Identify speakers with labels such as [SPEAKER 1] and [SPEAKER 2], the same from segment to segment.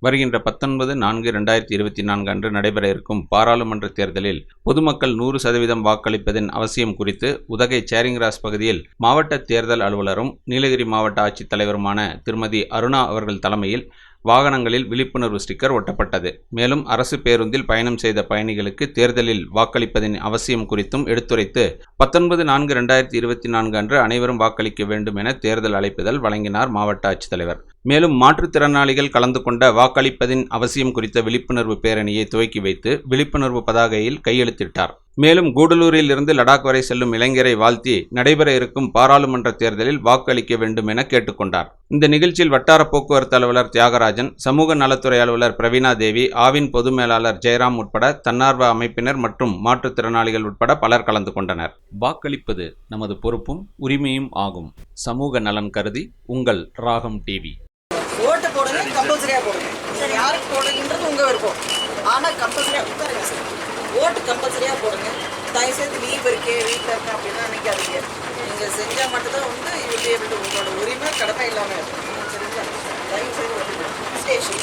[SPEAKER 1] வருகின்ற பத்தொன்பது நான்கு ரெண்டாயிரத்தி இருபத்தி நான்கு அன்று நடைபெற இருக்கும் பாராளுமன்ற தேர்தலில் பொதுமக்கள் நூறு சதவீதம் வாக்களிப்பதன் அவசியம் குறித்து உதகை சேரிங்ராஸ் பகுதியில் மாவட்ட தேர்தல் அலுவலரும் நீலகிரி மாவட்ட ஆட்சித்தலைவருமான திருமதி அருணா அவர்கள் தலைமையில் வாகனங்களில் விழிப்புணர்வு ஸ்டிக்கர் ஒட்டப்பட்டது. மேலும் அரசு பேருந்தில் பயணம் செய்த பயணிகளுக்கு தேர்தலில் வாக்களிப்பதின் அவசியம் குறித்தும் எடுத்துரைத்து பத்தொன்பது நான்கு ரெண்டாயிரத்தி இருபத்தி நான்கு அன்று அனைவரும் வாக்களிக்க வேண்டும் என தேர்தல் அழைப்பிதழ் வழங்கினார் மாவட்ட ஆட்சித்தலைவர். மேலும் மாற்றுத்திறனாளிகள் கலந்து கொண்ட வாக்களிப்பதின் அவசியம் குறித்த விழிப்புணர்வு பேரணியை துவக்கி வைத்து விழிப்புணர்வு பதாகையில் கையெழுத்திட்டார். மேலும் கூடலூரில் இருந்து லடாக் வரை செல்லும் இளைஞரை வாழ்த்தி நடைபெற இருக்கும் பாராளுமன்ற தேர்தலில் வாக்களிக்க வேண்டும் என கேட்டுக்கொண்டார் இந்த நிகழ்ச்சியில் வட்டார போக்குவரத்து அலுவலர் தியாகராஜன் சமூக நலத்துறை அலுவலர் பிரவீணா தேவி ஆவின் பொது மேலாளர் ஜெயராம் உட்பட தன்னார்வ அமைப்பினர் மற்றும் மாற்றுத்திறனாளிகள் உட்பட பலர் கலந்து கொண்டனர். வாக்களிப்பது நமது பொறுப்பும் உரிமையும் ஆகும். சமூக நலன் கருதி உங்கள் ராகம் டிவி.
[SPEAKER 2] ஓட்டு போடுங்க கம்பல்சரியாக போடுங்க. சரி யாருக்கு போடுங்கன்றது உங்கள் விருப்பம். ஆனால் கம்பல்சரியாக உட்காருங்க. சார் ஓட்டு கம்பல்சரியாக போடுங்க. தயவுசெய்து லீவ் இருக்கே வீட்டில் இருக்கேன் அப்படின்னா நினைக்காதீங்க. நீங்கள் செஞ்சால் மட்டும்தான் வந்து இது எப்படி உங்களோட உரிமை கடமை இல்லாமல் இருக்கும் சரிங்களா? தயவுசெய்து வந்து ஸ்டேஷன்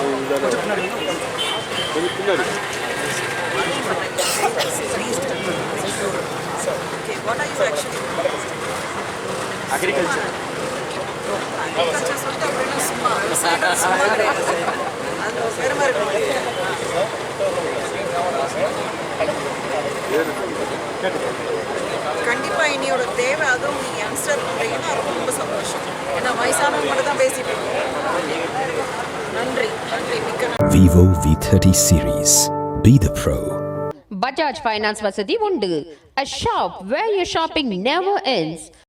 [SPEAKER 2] the அக்ரிகல்ச்சர் சொல்லிட்டு அப்படின்னா சும்மா விவசாயம் சும்மா கிடையாது அது ஒரு பெருமை இருக்கு கண்டிப்பா இனியோட தேவை அதுவும் நீங்க யங்ஸ்டர் பண்றீங்கன்னா ரொம்ப ரொம்ப சந்தோஷம். ஏன்னா வயசானவங்க மட்டும் தான் பேசிட்டு இருக்கோம் நன்றி. நன்றி மிக்க நன்றி
[SPEAKER 3] Vivo V30 series. Be the pro.
[SPEAKER 4] Bajaj finance வசதி உண்டு a shop where your shopping never ends